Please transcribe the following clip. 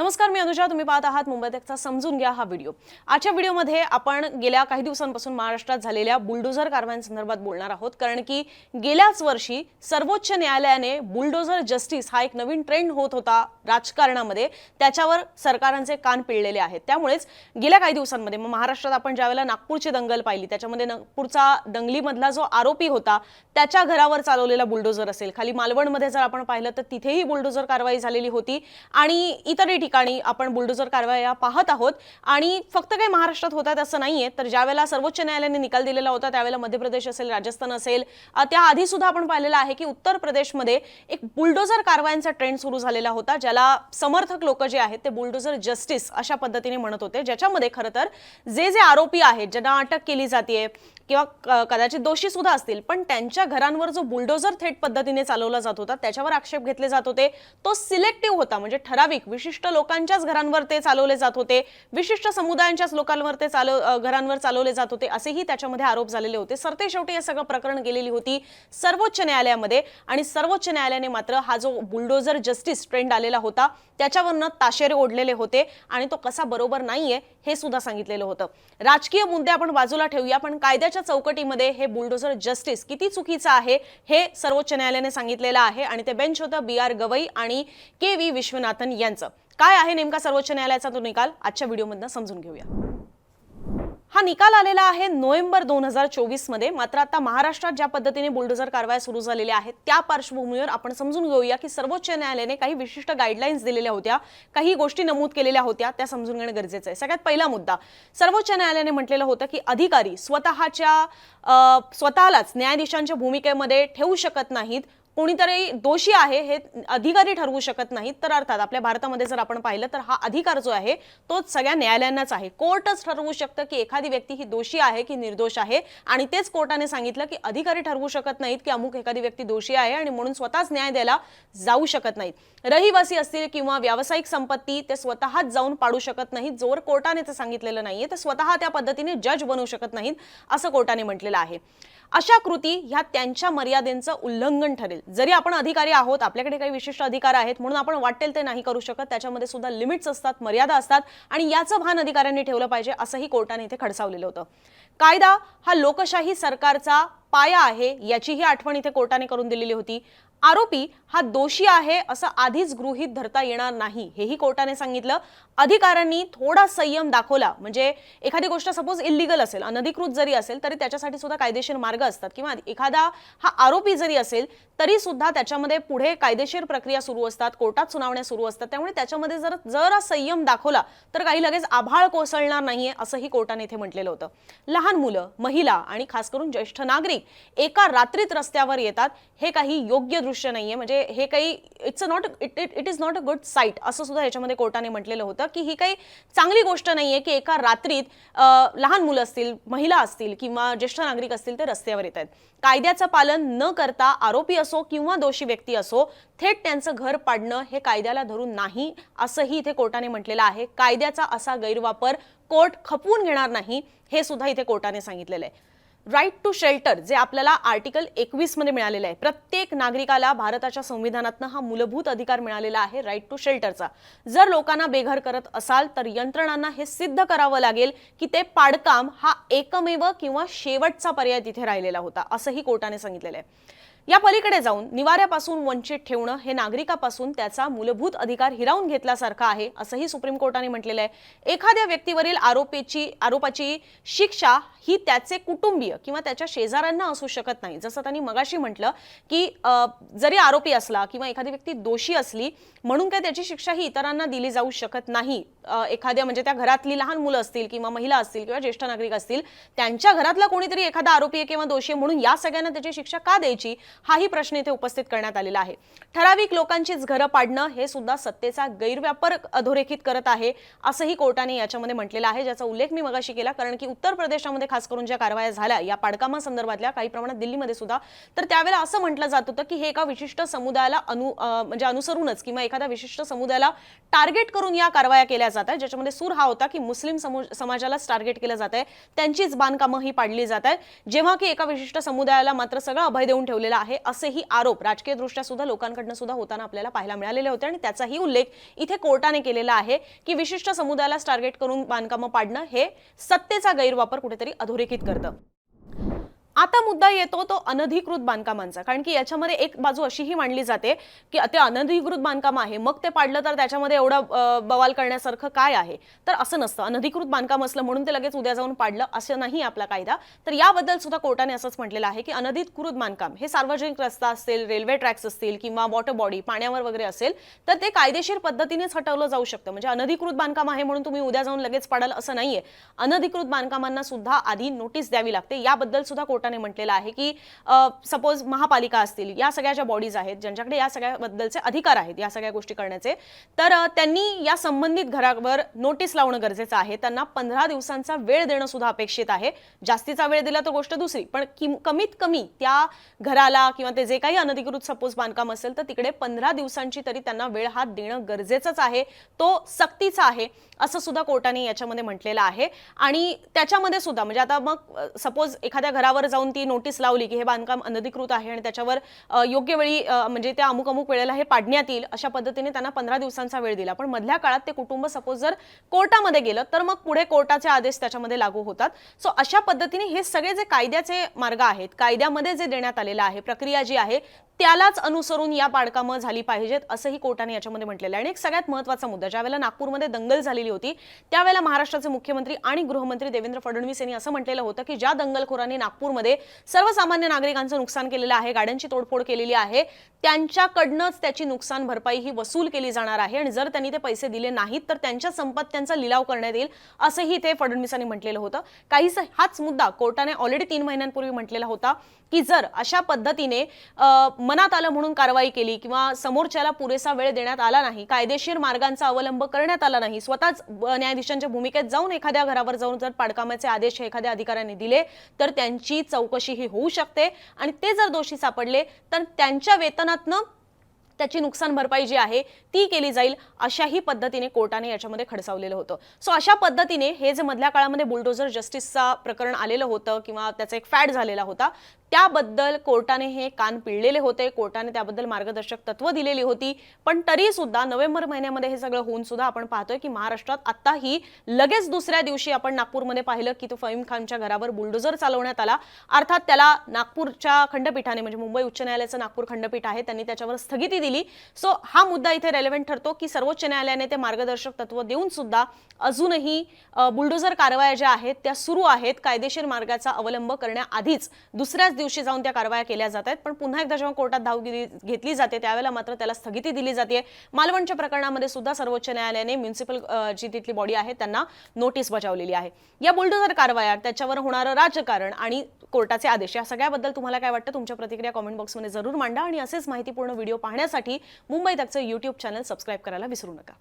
नमस्कार मी अनुजा. तुम्ही पाहत आहात मुंबईत तकचा समजून घ्या हा व्हिडिओ. आजच्या व्हिडिओमध्ये आपण गेल्या काही दिवसांपासून महाराष्ट्रात झालेल्या बुलडोझर कारवायांसंदर्भात बोलणार आहोत. कारण की गेल्याच वर्षी सर्वोच्च न्यायालयाने बुलडोझर जस्टिस हा एक नवीन ट्रेंड होत होता राजकारणामध्ये. त्याच्यावर सरकारांचे कान पिळलेले आहेत. त्यामुळेच गेल्या काही दिवसांमध्ये मग महाराष्ट्रात आपण ज्यावेळेला नागपूरची दंगल पाहिली त्याच्यामध्ये नागपूरचा दंगलीमधला जो आरोपी होता त्याच्या घरावर चालवलेला बुलडोझर असेल. खाली मालवणमध्ये जर आपण पाहिलं तर तिथेही बुलडोझर कारवाई झालेली होती. आणि इतरही ठिकाणी आपण बुलडोझर कारवाया पाहत आहोत. आणि फक्त काही महाराष्ट्रात होतात असं नाहीये. तर ज्यावेळेला सर्वोच्च न्यायालयाने निकाल दिलेला होता त्यावेळेला मध्य प्रदेश असेल राजस्थान असेल त्याआधी सुद्धा आपण पाहिलेलं आहे की उत्तर प्रदेशमध्ये एक बुलडोझर कारवायांचा ट्रेंड सुरू झालेला होता ज्याला समर्थक लोक जे आहेत ते बुलडोझर जस्टिस अशा पद्धतीने म्हणत होते. ज्याच्यामध्ये खरं तर जे जे आरोपी आहेत ज्यांना अटक केली जाते किंवा क- कदाचित दोषी सुद्धा असतील पण त्यांच्या घरांवर जो बुलडोझर थेट पद्धतीने चालवला जात होता त्याच्यावर आक्षेप घेतले जात होते. तो सिलेक्टिव्ह होता म्हणजे ठराविक विशिष्ट लोकांच्याच घरांवर ते चालवले जात होते विशिष्ट समुदायांच्याच लोकांवर ते चालव घरांवर चालवले जात होते असेही त्याच्यामध्ये आरोप झालेले होते. सरते शेवटी हे सगळं प्रकरण गेलेली होती सर्वोच्च न्यायालयामध्ये आणि सर्वोच्च न्यायालयाने मात्र हा जो बुलडोझर जस्टिस ट्रेंड आलेला होता त्याच्यावरनं ताशेरे ओढलेले होते आणि तो कसा बरोबर नाहीये हे सुद्धा सांगितलेलं होतं. राजकीय मुद्दे आपण बाजूला ठेवूया पण कायद्याच्या चौकटीमध्ये हे बुलडोझर जस्टिस किती चुकीचं आहे हे सर्वोच्च न्यायालयाने सांगितलेलं आहे आणि ते बेंच होतं बी आर गवई आणि के व्ही विश्वनाथन यांचं. काय आहे नेमका सर्वोच्च न्यायालयाचा तो निकाल? आजच्या व्हिडिओमधनं समजून घेऊया. हा निकाल आलेला आहे नोव्हेंबर दोन हजार चोवीसमध्ये. मात्र आता महाराष्ट्रात ज्या पद्धतीने बुलडोझर कारवाया सुरू झालेल्या आहेत त्या पार्श्वभूमीवर आपण समजून घेऊया की सर्वोच्च न्यायालयाने काही विशिष्ट गाईडलाईन्स दिलेल्या होत्या काही गोष्टी नमूद केलेल्या होत्या त्या समजून घेणं गरजेचं आहे. सगळ्यात पहिला मुद्दा सर्वोच्च न्यायालयाने म्हटलेलं होतं की अधिकारी स्वतःच्या स्वतःलाच न्यायाधीशांच्या भूमिकेमध्ये ठेवू शकत नाहीत कोणीतरी दोषी आहे हे अधिकारी ठरवू शकत नाहीत. तर अर्थात आपल्या भारतामध्ये जर आपण पाहिलं तर हा अधिकार जो आहे तोच सगळ्या न्यायालयांनाच आहे. कोर्टच ठरवू शकतं की एखादी व्यक्ती ही दोषी आहे की निर्दोष आहे आणि तेच कोर्टाने सांगितलं की अधिकारी ठरवू शकत नाहीत की अमुक एखादी व्यक्ती दोषी आहे आणि म्हणून स्वतःच न्याय द्यायला जाऊ शकत नाहीत. रहिवासी असतील किंवा व्यावसायिक संपत्ती ते स्वतःच जाऊन पाडू शकत नाहीत. जोर कोर्टाने ते सांगितलेलं नाहीये ते स्वतः त्या पद्धतीने जज बनवू शकत नाहीत असं कोर्टाने म्हटलेलं आहे. अशा कृती ह्या त्यांच्या मर्यादेचं उल्लंघन ठरेल. जरी आपण अधिकारी आहोत आपल्याकडे काही विशिष्ट अधिकार आहेत म्हणून आपण वाटेल ते नाही करू शकत. त्याच्यामध्ये सुद्धा लिमिट्स असतात मर्यादा असतात आणि याचं भान अधिकाऱ्यांनी ठेवलं पाहिजे असंही कोर्टाने इथे खडसावलेलं होतं. कायदा हा लोकशाही सरकारचा पाया आहे याचीही आठवण इथे कोर्टाने करून दिलेली होती. आरोपी हा दोषी आहे असं आधीच गृहीत धरता येणार नाही हेही कोर्टाने सांगितलं. अधिकाऱ्यांनी थोडा संयम दाखवला म्हणजे एखादी गोष्ट सपोज इलिगल असेल अनधिकृत जरी असेल तरी त्याच्यासाठी सुद्धा कायदेशीर मार्ग असतात. किंवा एखादा हा आरोपी जरी असेल तरी सुद्धा त्याच्यामध्ये पुढे कायदेशीर प्रक्रिया सुरू असतात कोर्टात सुनावण्या सुरू असतात. त्यामुळे त्याच्यामध्ये जर जरा संयम दाखवला तर काही लगेच आभाळ कोसळणार नाहीये असंही कोर्टाने इथे म्हटलेलं होतं. लहान मुलं महिला आणि खास करून ज्येष्ठ नागरिक एका रात्रीत रस्त्यावर येतात हे काही योग्य दृश्य नाहीये. म्हणजे हे काही it's a not it it is not a good site असं सुद्धा याच्यामध्ये कोर्टाने म्हटलेलं होतं की ही काही चांगली गोष्ट नाहीये की एका रात्रीत लहान मुलं असतील महिला असतील किंवा ज्येष्ठ नागरिक असतील ते रस्त्यावर येत आहेत कायद्याचं पालन न करता आरोपी असो किंवा दोषी व्यक्ती असो थेट त्यांचं घर पाडणं हे कायद्याला धरून नाही असंही इथे कोर्टाने म्हटलेलं आहे. कायद्याचा असा गैरवापर कोर्ट खपवून घेणार नाही हे सुद्धा इथे कोर्टाने सांगितलेलं आहे. राईट टू शेल्टर जे आपल्याला आर्टिकल एकवीसमध्ये मिळालेलं आहे. प्रत्येक नागरिकाला भारताच्या संविधानातनं हा मूलभूत अधिकार मिळालेला आहे राईट टू शेल्टरचा जर लोकांना बेघर करत असाल तर यंत्रणांना हे सिद्ध करावं लागेल की ते पाडकाम हा एकमेव किंवा शेवटचा पर्याय तिथे राहिलेला होता असंही कोर्टाने सांगितलेलं आहे. या पलीकडे जाऊन निवाऱ्यापासून वंचित ठेवणं हे नागरिकापासून त्याचा मूलभूत अधिकार हिरावून घेतल्यासारखं आहे असंही सुप्रीम कोर्टाने म्हटलेलं आहे. एखाद्या व्यक्तीवरील आरोपीची आरोपाची शिक्षा ही त्याचे कुटुंबीय किंवा त्याच्या शेजाऱ्यांना असू शकत नाही. जसं त्यांनी मगाशी म्हटलं की जरी आरोपी असला किंवा एखादी व्यक्ती दोषी असली म्हणून काय त्याची शिक्षा ही इतरांना दिली जाऊ शकत नाही? एखाद्या म्हणजे त्या घरातली लहान मुलं असतील किंवा महिला असतील किंवा ज्येष्ठ नागरिक असतील त्यांच्या घरातला कोणीतरी एखादा आरोपी आहे किंवा दोषी आहे म्हणून या सगळ्यांना त्याची शिक्षा का द्यायची? हाही प्रश्न इथे उपस्थित करण्यात आलेला आहे. ठराविक लोकांचीच घरं पाडणं हे सुद्धा सत्तेचा गैरव्यापार अधोरेखित करत आहे असंही कोर्टाने याच्यामध्ये म्हटलेलं आहे ज्याचा उल्लेख मी मगाशी केला कारण की उत्तर प्रदेशामध्ये खास करून ज्या कारवाया झाल्या या पाडकामासंदर्भातल्या काही प्रमाणात दिल्लीमध्ये सुद्धा तर त्यावेळेला असं म्हटलं जात होतं की हे एका विशिष्ट समुदायाला अनु म्हणजे अनुसरूनच किंवा एखाद्या विशिष्ट समुदायाला टार्गेट करून या कारवाया केल्या जात आहेत. ज्याच्यामध्ये सूर हा होता की मुस्लिम समु- समाजालाच टार्गेट केलं जात आहे. त्यांचीच बांधकामं ही पाडली जात आहेत. जेव्हा की एका विशिष्ट समुदायाला मात्र सगळं अभय देऊन ठेवलेला आहे असेही आरोप राजकीय दृष्ट्या सुद्धा लोकांकडनं सुद्धा होताना आपल्याला पाहायला मिळालेले होते आणि त्याचाही उल्लेख इथे कोर्टाने केलेला आहे की विशिष्ट समुदायाला टार्गेट करून बांधकामं पाडणं हे सत्तेचा गैरवापर कुठेतरी अधोरेखित करतं. आता मुद्दा येतो तो अनधिकृत बांधकामांचा. कारण की याच्यामध्ये एक बाजू अशीही मांडली जाते की ते अनधिकृत बांधकाम आहे. मग ते पाडलं तर त्याच्यामध्ये एवढं बवाल करण्यासारखं काय आहे? तर असं नसतं. अनधिकृत बांधकाम असलं म्हणून ते लगेच उद्या जाऊन पाडलं असं नाही आपला कायदा. तर याबद्दल सुद्धा कोर्टाने असंच म्हटलेलं आहे की अनधिकृत बांधकाम हे सार्वजनिक रस्ता असेल रेल्वे ट्रॅक्स असतील किंवा वॉटर बॉडी पाण्यावर वगैरे असेल तर ते कायदेशीर पद्धतीनेच हटवलं जाऊ शकतं. म्हणजे अनधिकृत बांधकाम आहे म्हणून तुम्ही उद्या जाऊन लगेच पाडाल असं नाहीये. अनधिकृत बांधकामांना सुद्धा आधी नोटीस द्यावी लागते. याबद्दल सुद्धा कोर्टाने म्हटलेलं आहे की सपोज महापालिका असतील या सगळ्या ज्या बॉडीज आहेत ज्यांच्याकडे या सगळ्याबद्दलचे अधिकार आहेत या सगळ्या गोष्टी करण्याचे तर त्यांनी या संबंधित घरावर नोटीस लावणं गरजेचं आहे. त्यांना पंधरा दिवसांचा वेळ देणं सुद्धा अपेक्षित आहे. जास्तीचा वेळ दिला तर गोष्ट दुसरी पण कमीत कमी त्या घराला किंवा ते जे काही अनधिकृत सपोज बांधकाम असेल तर तिकडे पंधरा दिवसांची तरी त्यांना वेळ हा देणं गरजेचंच आहे. तो सक्तीचा आहे असं सुद्धा कोर्टाने याच्यामध्ये म्हटलेलं आहे. आणि त्याच्यामध्ये सुद्धा म्हणजे आता मग सपोज एखाद्या घरावर जाऊन ती नोटीस लावली की हे बांधकाम अनधिकृत आहे आणि त्याच्यावर योग्य वेळी म्हणजे त्या अमुक अमुक वेळेला हे पाडण्यात येईल अशा पद्धतीने त्यांना पंधरा दिवसांचा वेळ दिला. पण मधल्या काळात ते कुटुंब सपोज जर कोर्टामध्ये गेलं तर मग पुढे कोर्टाचे आदेश त्याच्यामध्ये लागू होतात. सो अशा पद्धतीने हे सगळे जे कायद्याचे मार्ग आहेत कायद्यामध्ये जे देण्यात आलेलं आहे प्रक्रिया जी आहे त्यालाच अनुसरून या पाडकामं झाली पाहिजेत असंही कोर्टाने याच्यामध्ये म्हटलेलं आहे. आणि एक सगळ्यात महत्त्वाचा मुद्दा ज्यावेळेला नागपूरमध्ये दंगल झालेली होती त्यावेळेला महाराष्ट्राचे मुख्यमंत्री आणि गृहमंत्री देवेंद्र फडणवीस यांनी असं म्हटलेलं होतं की ज्या दंगलखोरांनी नागपूरमध्ये सर्वसामान्य नागरिकांचं नुकसान केलेलं आहे गाड्यांची तोडफोड केलेली आहे. त्यांच्याकडनंच त्याची नुकसान भरपाई ही वसूल केली जाणार आहे आणि जर त्यांनी ते पैसे दिले नाहीत तर त्यांच्या संपत्त्यांचा लिलाव करण्यात येईल असंही ते फडणवीसांनी म्हटलेलं होतं. काहीच हाच मुद्दा कोर्टाने ऑलरेडी तीन महिन्यांपूर्वी म्हटलेला होता. की जर अशा पद्धतीने मनात आलं म्हणून कारवाई केली किंवा समोरच्याला पुरेसा वेळ देण्यात आला नाही कायदेशीर मार्गांचा अवलंब करण्यात आला नाही स्वतःच न्यायाधीशांच्या भूमिकेत जाऊन एखाद्या घरावर जाऊन जर पाडकामाचे आदेश एखाद्या अधिकाऱ्यांनी दिले तर त्यांची चौकशी ही होऊ शकते. आणि ते जर दोषी सापडले तर त्यांच्या वेतनातनं त्याची नुकसान भरपाई जी आहे ती केली जाईल अशाही पद्धतीने कोर्टाने याच्यामध्ये खडसावलेलं होतं. सो अशा पद्धतीने हे जे मधल्या काळामध्ये बुलडोझर जस्टिसचा प्रकरण आलेलं होतं किंवा त्याचा एक फॅड झालेला होता त्याबद्दल कोर्टाने हे कान पिळलेले होते कोर्टाने त्याबद्दल मार्गदर्शक तत्व दिलेली होती पण तरी सुद्धा नोव्हेंबर महिन्यामध्ये हे सगळं होऊन सुद्धा आपण पाहतोय की महाराष्ट्रात आताही लगेच दुसऱ्या दिवशी आपण नागपूरमध्ये पाहिलं की तो फहीम खानच्या घरावर बुलडोझर चालवण्यात आला. अर्थात त्याला नागपूरच्या खंडपीठाने म्हणजे मुंबई उच्च न्यायालयाचं नागपूर खंडपीठ आहे त्यांनी त्याच्यावर स्थगिती दिली. सो हा मुद्दा इथे रेलेव्हेंट ठरतो की सर्वोच्च न्यायालयाने ते मार्गदर्शक तत्व देऊन सुद्धा अजूनही बुलडोझर कारवाया ज्या आहेत त्या सुरू आहेत. कायदेशीर मार्गाचा अवलंब करण्याआधीच दुसऱ्याच दिवशी जाऊन त्या कारवाया केल्या जात आहेत. पण पुन्हा एकदा जेव्हा कोर्टात धाव घेतली जाते त्यावेळेला मात्र त्याला स्थगिती दिली जाते. मालवणच्या प्रकरणामध्ये सुद्धा सर्वोच्च न्यायालयाने म्युन्सिपल जी तिथली बॉडी आहे त्यांना नोटीस बजावलेली आहे. या बुलडोझर कारवाया त्याच्यावर होणारं राजकारण आणि कोर्टाचे आदेश या सगळ्याबद्दल तुम्हाला काय वाटतं? तुमच्या प्रतिक्रिया कॉमेंट बॉक्समध्ये जरूर मांडा आणि असेच माहितीपूर्ण व्हिडिओ पाहण्यासाठी पाहण्यासाठी मुंबई तकचं यूट्यूब चॅनल सबस्क्राईब करायला विसरू नका.